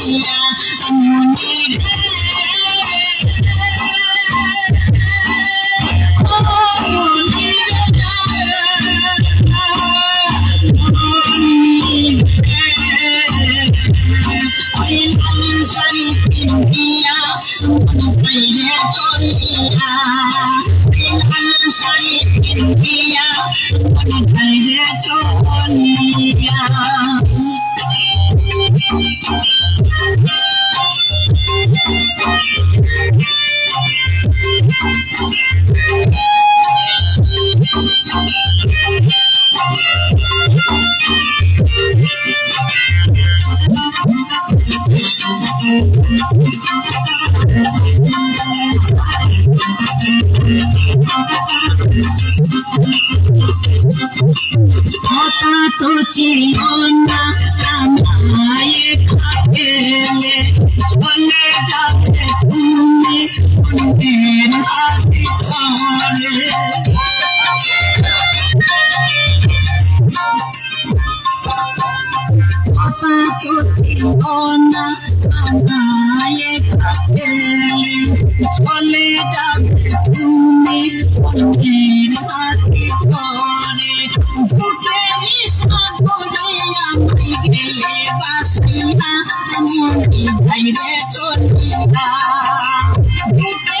চলিয়া মনির শাড়ি পিন্ধিয়া বাইরে চলিয়া শাড়ি পিন্ধিয়া বাইরে চলিয়া কথা তো ছিল না কামায়ে খাটেলে চলে যাবে তুমি মন্দির হাতি ঘরে। কথা তো ছিল না কামায়ে খাটেলে চলে যাবে, তুমি মন্দির হাতি ঘরে ফুটে সাগরে আমি গেলে বাসিয়া মনি ভাইরে চলিয়া ফুটে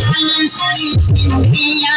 ভালো শাড়ি পিন্ধিয়া